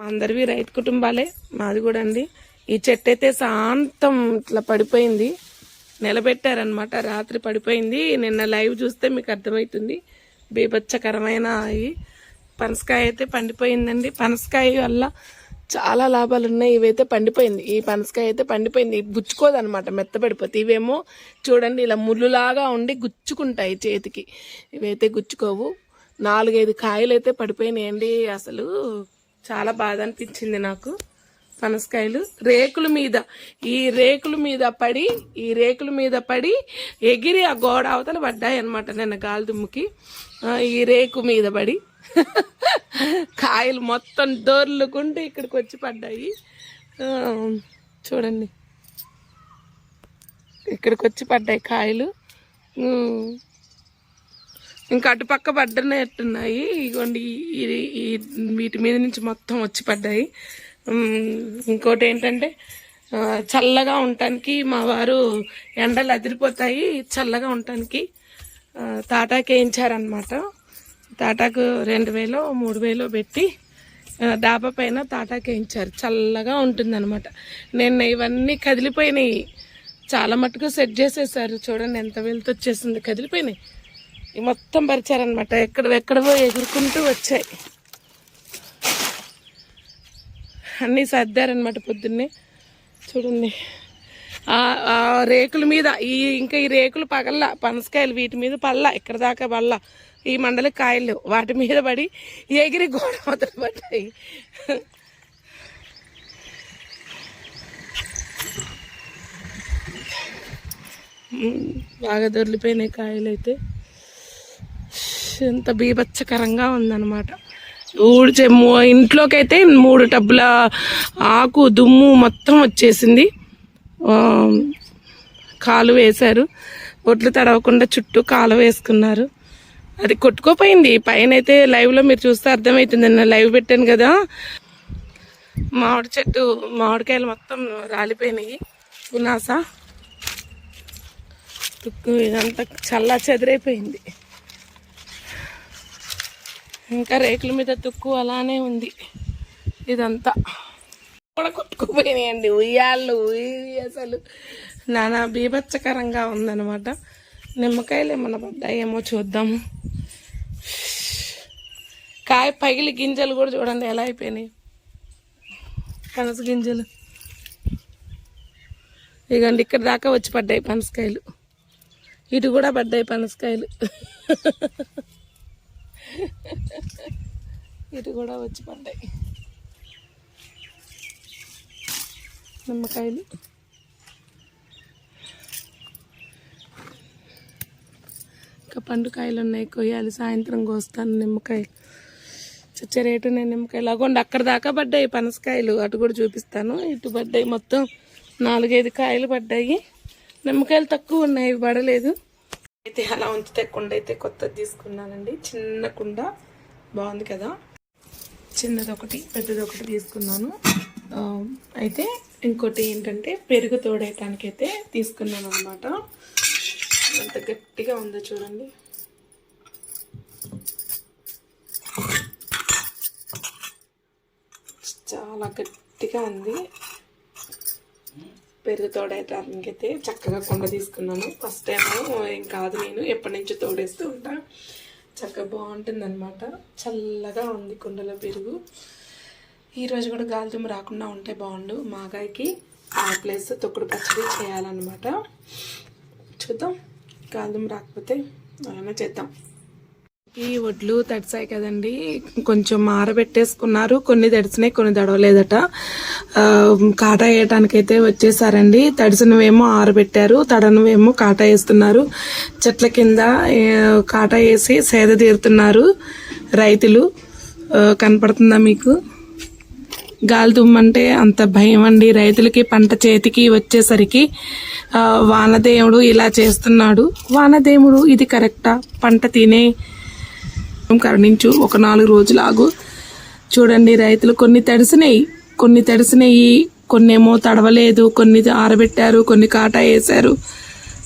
అందరివి రైతు కుటుంబాలే మాది కూడా అండి. ఈ చెట్టు అయితే శాంతం ఇట్లా పడిపోయింది. నిలబెట్టారనమాట రాత్రి పడిపోయింది. నిన్న లైవ్ చూస్తే మీకు అర్థమవుతుంది. బీభత్సకరమైన ఈ పనసకాయ అయితే పండిపోయిందండి. పనసకాయ వల్ల చాలా లాభాలు ఉన్నాయి ఇవైతే పండిపోయింది. ఈ పనసకాయ అయితే పండిపోయింది. గుచ్చుకోదు అనమాట మెత్తపడిపోతే ఇవేమో చూడండి ఇలా ముళ్ళులాగా ఉండి గుచ్చుకుంటాయి చేతికి. ఇవైతే గుచ్చుకోవు. నాలుగైదు కాయలు అయితే పడిపోయినాయండి అసలు. చాలా బాధ అనిపించింది నాకు. పనసకాయలు రేకుల మీద ఈ రేకుల మీద పడి ఈ రేకుల మీద పడి ఎగిరి ఆ గోడ అవతల పడ్డాయి అనమాట నిన్న గాలిదుమ్ముకి. ఈ రేకు మీద పడి. కాయలు మొత్తం దొర్లుకుంటూ ఇక్కడికి వచ్చి పడ్డాయి చూడండి. ఇక్కడికి వచ్చి పడ్డాయి కాయలు. ఇంకా అటుపక్క పడ్డనట్టున్నాయి ఇగోండి ఈ- వీటి మీద నుంచి మొత్తం వచ్చి పడ్డాయి. ఇంకోటి ఏంటంటే చల్లగా ఉండటానికి మా వారు ఎండలు అదిరిపోతాయి. చల్లగా ఉండటానికి తాటాకు వేయించారనమాట తాటాకు రెండు వేలు మూడు వేలు పెట్టి డాబా పైన తాటాకు వేయించారు. చల్లగా ఉంటుందన్నమాట. నిన్న ఇవన్నీ కదిలిపోయినాయి. చాలా మటుకు సెట్ చేసేసారు. చూడండి ఎంత వెళ్తూ వచ్చేసింది. కదిలిపోయినాయి. ఈ మొత్తం పరిచారనమాట ఎక్కడ ఎక్కడవో ఎగురుకుంటూ వచ్చాయి. అన్నీ సర్దారనమాట పొద్దున్నే. చూడండి. ఆ రేకుల మీద ఈ ఇంకా ఈ రేకులు పగల్ల పనసకాయలు వీటి మీద పల్ల ఇక్కడ దాకా పల్ల. ఈ మండలి కాయలు వాటి మీద పడి ఎగిరి గోడ మొదలు పడ్డాయి. బాగా దొరికిపోయినాయి కాయలు అయితే ఎంత బీభత్సకరంగా ఉందన్నమాట. ఊడ్చే ఇంట్లోకైతే మూడు టబ్బుల ఆకు దుమ్ము మొత్తం వచ్చేసింది. కాలు వేశారు. ఒట్లు తడవకుండా చుట్టూ కాలు వేసుకున్నారు. అది కొట్టుకోపోయింది. పైన అయితే లైవ్లో మీరు చూస్తే అర్థమవుతుంది నేను లైవ్ పెట్టాను కదా. మామిడి చెట్టు మామిడికాయలు మొత్తం రాలిపోయినాయి. పునాస. తుక్కు ఇదంతా చల్లా చెదిరైపోయింది. ఇంకా రేకుల మీద తుక్కు అలానే ఉంది. ఇదంతా కూడా కొట్టుకుపోయినాయండి. ఉయ్యాళ్ళు ఉయ్యి అసలు నానా బీభత్సకరంగా ఉందన్నమాట. నిమ్మకాయలు ఏమన్నా పడ్డాయేమో చూద్దాము కాయ పగిలి గింజలు కూడా చూడండి ఎలా అయిపోయినాయి. పనస గింజలు. ఇగండి ఇక్కడ దాకా వచ్చి పడ్డాయి పనసకాయలు. ఇటు కూడా పడ్డాయి పనసకాయలు. ఇటు కూడా వచ్చి పడ్డాయి. నిమ్మకాయలు. ఇంకా పండు కాయలు ఉన్నాయి. కొయ్యాలి సాయంత్రం కోస్తాను నిమ్మకాయలు. చచ్చే రేటు నేను నిమ్మకాయలు. అగోండి అక్కడ దాకా పడ్డాయి పనసకాయలు. అటు కూడా చూపిస్తాను. ఇటు పడ్డాయి మొత్తం నాలుగైదు కాయలు పడ్డాయి. నిమ్మకాయలు తక్కువ ఉన్నాయి పడలేదు. అయితే అలా ఉంచితే కుండ అయితే కొత్తది తీసుకున్నానండి. చిన్న కుండ. బాగుంది కదా? చిన్నది ఒకటి పెద్దది ఒకటి తీసుకున్నాను అయితే ఇంకోటి ఏంటంటే పెరుగు తోడేయటానికి అయితే తీసుకున్నాను అనమాట ఎంత గట్టిగా ఉందో చూడండి. చాలా గట్టిగా ఉంది. పెరుగు తోడేటానికైతే అయితే చక్కగా కుండ తీసుకున్నాను. ఫస్ట్ టైం ఏం కాదు నేను ఎప్పటి నుంచో తోడేస్తూ ఉంటా. చక్కగా బాగుంటుంది అనమాట చల్లగా ఉంది కుండలో పెరుగు. ఈరోజు కూడా గాలిదుమ్మ రాకుండా ఉంటే బాగుండు. మాగాయకి ఆ ప్లేస్ తొక్కుడు పచ్చడి చేయాలన్నమాట. చూద్దాం. గాలిదుమ్మ రాకపోతే అలానే చేద్దాం. ఈ వడ్లు తడిసాయి కదండి. కొంచెం ఆరబెట్టేసుకున్నారు. కొన్ని తడిసినాయి కొన్ని తడవలేదట. ఆ, కాటా వేయటానికైతే వచ్చేసారండి. తడిసినవేమో ఆరబెట్టారు తడనవేమో కాటా వేస్తున్నారు చెట్ల కింద కాటా వేసి సేద తీరుతున్నారు రైతులు. కనపడుతుందా మీకు? గాలి దుమ్మంటే అంత భయం అండి. రైతులకి పంట చేతికి వచ్చేసరికి వానదేవుడు ఇలా చేస్తున్నాడు. వానదేవుడు ఇది కరెక్టా? పంట తినే కరణించు ఒక నాలుగు రోజులు ఆగు. చూడండి రైతులు కొన్ని తడిసినాయి. కొన్ని తడిసినాయి కొన్ని ఏమో తడవలేదు. కొన్ని ఆరబెట్టారు కొన్ని కాటా వేశారు.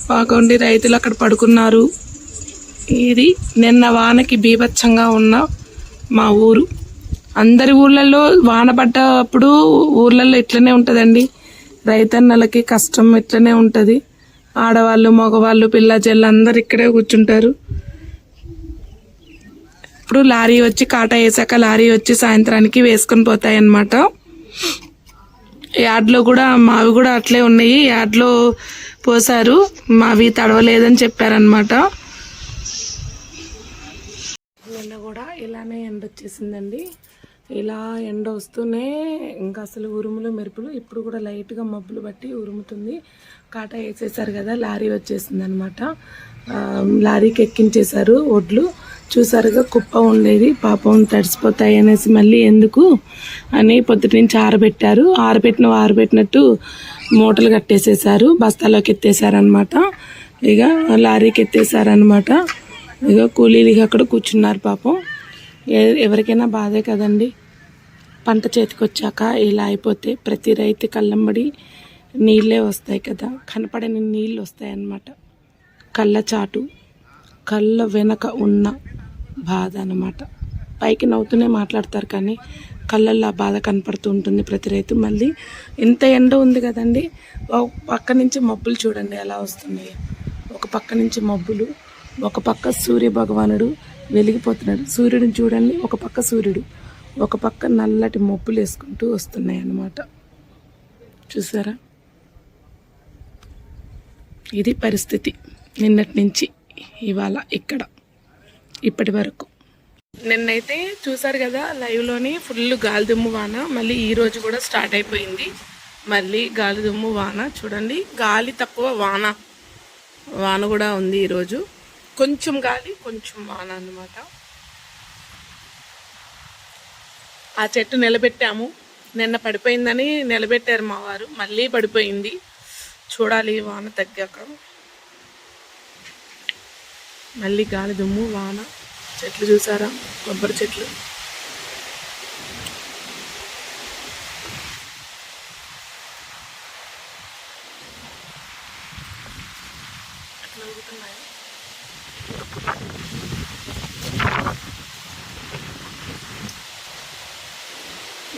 బాగుండి రైతులు అక్కడ పడుకున్నారు. ఇది నిన్న వానకి బీభత్సంగా ఉన్న మా ఊరు. అందరి ఊర్లలో వాన పడ్డప్పుడు ఊర్లలో ఇట్లనే ఉంటుందండి. రైతన్నలకి కష్టం ఇట్లనే ఉంటుంది. ఆడవాళ్ళు మగవాళ్ళు పిల్ల జల్లు అందరు ఇక్కడే కూర్చుంటారు. ఇప్పుడు లారీ వచ్చి కాటా వేసాక లారీ వచ్చి సాయంత్రానికి వేసుకొని పోతాయి అన్నమాట యాడ్లో కూడా మావి కూడా అట్లే ఉన్నాయి. యాడ్లో పోసారు మావి తడవలేదని చెప్పారనమాట నిన్న కూడా ఇలానే ఎండ వచ్చేసిందండి. ఇలా ఎండ వస్తూనే ఇంకా అసలు ఉరుములు మెరుపులు ఇప్పుడు కూడా లైట్గా మబ్బులు బట్టి ఉరుముతుంది. కాటా వేసేసారు కదా లారీ వచ్చేసింది అనమాట లారీకి ఎక్కించేశారు ఒడ్లు. చూసారుగా కుప్ప ఉండేది. పాపం తడిసిపోతాయి అనేసి మళ్ళీ ఎందుకు అని పొద్దుటి నుంచి ఆరబెట్టారు. ఆరబెట్టిన ఆరబెట్టినట్టు మూటలు కట్టేసేసారు బస్తాలోకి ఎత్తేసారనమాట ఇక లారీకి ఎత్తేసారనమాట ఇక కూలీలు అక్కడ కూర్చున్నారు పాపం. ఎవరికైనా బాధే కదండి. పంట చేతికొచ్చాక ఇలా అయిపోతే ప్రతి రైతు కళ్ళంబడి నీళ్ళే వస్తాయి కదా. కనపడని నీళ్ళు వస్తాయి అన్నమాట కళ్ళ చాటు కళ్ళ వెనక ఉన్న బాధ అన్నమాట. పైకి నవ్వుతూనే మాట్లాడతారు కానీ కళ్ళల్లో ఆ బాధ కనపడుతూ ఉంటుంది ప్రతి రైతు. మళ్ళీ ఇంత ఎండ ఉంది కదండి పక్క నుంచి మబ్బులు చూడండి ఎలా వస్తున్నాయి. ఒక పక్క నుంచి మబ్బులు ఒక పక్క సూర్య భగవానుడు వెలిగిపోతున్నాడు. సూర్యుడిని చూడండి ఒక పక్క సూర్యుడు ఒక పక్క నల్లటి మబ్బులు వేసుకుంటూ వస్తున్నాయి అన్నమాట. చూసారా? ఇది పరిస్థితి నిన్నటి నుంచి ఇవాళ ఇక్కడ. ఇప్పటి వరకు. నిన్నైతే చూసారు కదా లైవ్లోని ఫుల్ గాలిదుమ్ము వాన మళ్ళీ ఈ రోజు కూడా స్టార్ట్ అయిపోయింది. మళ్ళీ గాలిదుమ్ము వాన. చూడండి గాలి తక్కువ వాన. వాన కూడా ఉంది ఈరోజు కొంచెం గాలి కొంచెం వాన అన్నమాట. ఆ చెట్టు నిలబెట్టాము. నిన్న పడిపోయిందని నిలబెట్టారు మా వారు. మళ్ళీ పడిపోయింది. చూడాలి వాన తగ్గాక. మళ్ళీ గాలి దుమ్ము వాన చెట్లు చూసారా? కొబ్బరి చెట్లు. అట్లా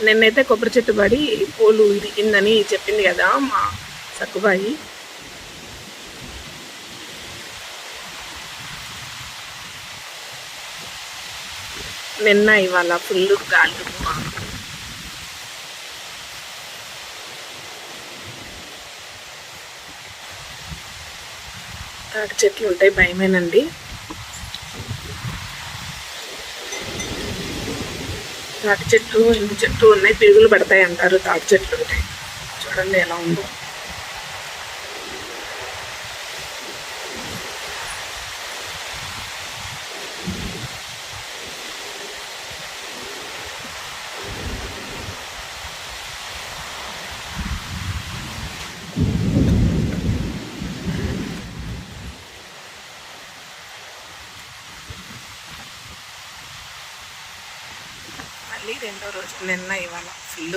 నిన్నైతే కొబ్బరి చెట్టు పడి పూలు ఇరిగిందని చెప్పింది కదా మా సక్కుబాయి. నిన్న ఇవాళ ఫుల్ గాలి. తాటి చెట్లు ఉంటాయి భయమేనండి. తాటి చెట్లు ఇంటి చెట్లు ఉన్నాయి పిరుగులు పడతాయి అంటారు తాటి చెట్లు. ఉంటాయి చూడండి ఎలా ఉందో మళ్ళీ రెండో రోజు నిన్న ఇవాళ ఫుల్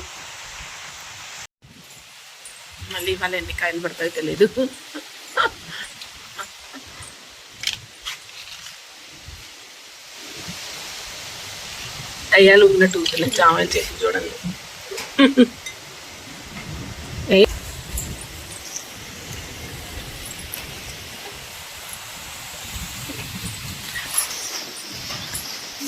మళ్ళీ ఇవాళ ఎన్ని కాయలు పడతాయో తెలియదు అయ్యాలు ఉన్నట్టు ఊతున్నాయి జామాయిలు చేసి చూడండి ఏ-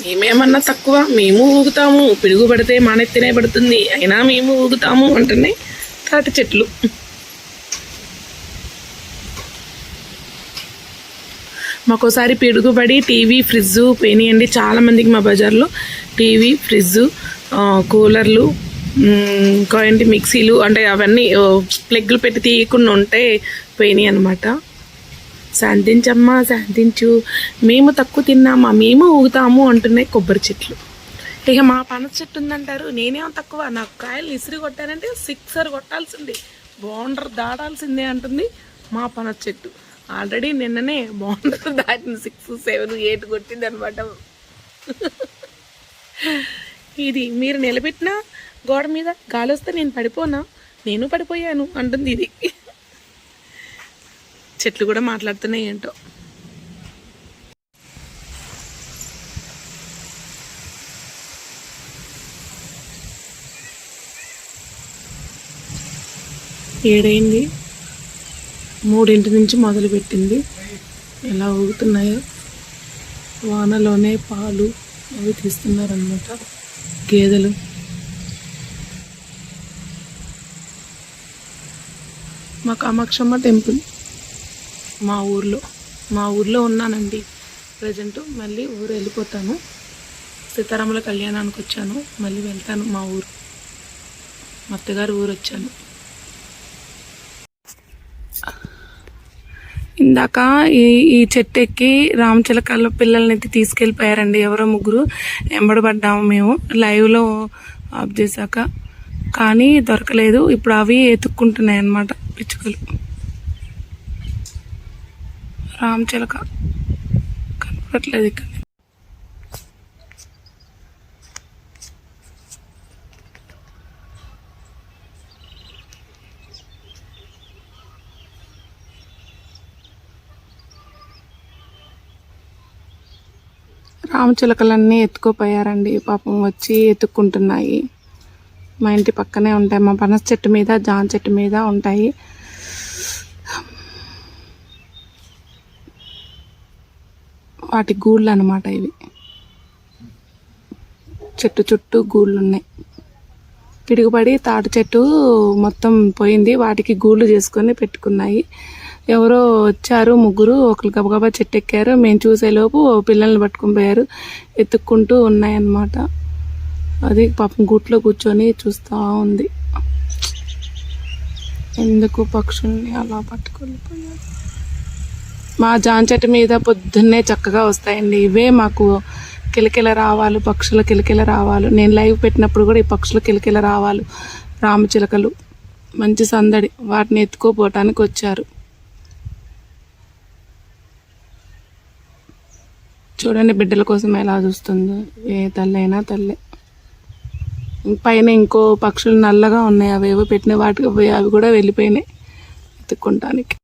మేమేమన్నా తక్కువ మేము ఊగుతాము. పిడుగు పడితే మానెత్తినే పడుతుంది. అయినా మేము ఊగుతాము అంటున్నాయి తాటి చెట్లు. మాకోసారి పిడుగుబడి టీవీ ఫ్రిడ్జ్ పోయినాయండి చాలామందికి మా బజార్లో. టీవీ ఫ్రిడ్జ్ కూలర్లు ఇంకా ఏంటి మిక్సీలు అంటే అవన్నీ ప్లగ్లు పెట్టి తీయకుండా ఉంటే పోయినాయి అనమాట శాంతించమ్మా శాంతించు మేము తక్కువ తిన్నామా మేము ఊగుతాము అంటున్నాయి కొబ్బరి చెట్లు. ఇక మా పనస చెట్టు ఉందంటారు నేనేం తక్కువ నాకు కాయలు ఇసిరి కొట్టానంటే సిక్సర్ కొట్టాల్సింది. బౌండర్ దాటాల్సిందే అంటుంది మా పనస చెట్టు. ఆల్రెడీ నిన్ననే బౌండర్ దాటిన సిక్స్ సెవెన్ ఎయిట్ కొట్టింది అనమాట ఇది మీరు నిలబెట్టిన గోడ మీద గాలి వస్తే నేను పడిపోనా? నేను పడిపోయాను అంటుంది ఇది. చెట్లు కూడా మాట్లాడుతున్నాయి ఏంటో. ఏడైంది? మూడింటి నుంచి మొదలుపెట్టింది. ఎలా ఊగుతున్నాయో. వానలోనే పాలు అవి తీస్తున్నారనమాట గేదెలు. మా కామాక్షమ్మ టెంపుల్. మా ఊర్లో. మా ఊర్లో ఉన్నానండి. ప్రజెంట్ మళ్ళీ ఊరు వెళ్ళిపోతాను. సీతారాముల కళ్యాణానికి వచ్చాను. మళ్ళీ వెళ్తాను మా ఊరు. మా అత్తగారు ఊరు వచ్చాను ఇందాక ఈ ఈ చెట్టు ఎక్కి రామచిలకల పిల్లల్ని అయితే తీసుకెళ్ళిపోయారండి ఎవరో ముగ్గురు. ఎంబడబడ్డాము మేము. లైవ్లో ఆఫ్ చేశాక. కానీ దొరకలేదు. ఇప్పుడు అవి ఎత్తుక్కుంటున్నాయి అన్నమాట పిచ్చుకలు. రామచిలక కనపడట్లేదు ఇక్కడ. రామచిలకలన్నీ ఎత్తుకోపోయారండి. పాపం వచ్చి ఎత్తుక్కుంటున్నాయి. మా ఇంటి పక్కనే ఉంటాయి. మా పనస చెట్టు మీద జాన్ చెట్టు మీద ఉంటాయి. వాటి గూళ్ళు అనమాట ఇవి. చెట్టు చుట్టూ గూళ్ళు ఉన్నాయి పిడుగుపడి తాటి చెట్టు మొత్తం పోయింది. వాటికి గూళ్ళు చేసుకొని పెట్టుకున్నాయి. ఎవరో వచ్చారు ముగ్గురు ఒకరు గబగబా చెట్టు ఎక్కారు మేము చూసేలోపు పిల్లల్ని పట్టుకుని పోయారు. ఎత్తుక్కుంటూ ఉన్నాయన్నమాట. అది పాపం గూట్లో కూర్చొని చూస్తూ ఉంది. ఎందుకు పక్షుల్ని అలా పట్టుకొని పోయారు? మా జాన్ చెట్టు మీద పొద్దున్నే చక్కగా వస్తాయండి. ఇవే మాకు కిలకిల రావాలు పక్షుల కిలకిల రావాలు. నేను లైవ్ పెట్టినప్పుడు కూడా ఈ పక్షుల కిలకిల రావాలు రామచిలకలు మంచి సందడి వాటిని ఎత్తుకోపోవటానికి వచ్చారు. చూడండి బిడ్డల కోసం ఎలా చూస్తుందో. ఏ తల్లి తల్లే. పైన ఇంకో పక్షులు నల్లగా ఉన్నాయి. అవేవో పెట్టిన వాటికి పోయి అవి కూడా వెళ్ళిపోయినాయి. ఎత్తుక్కుంటానికి.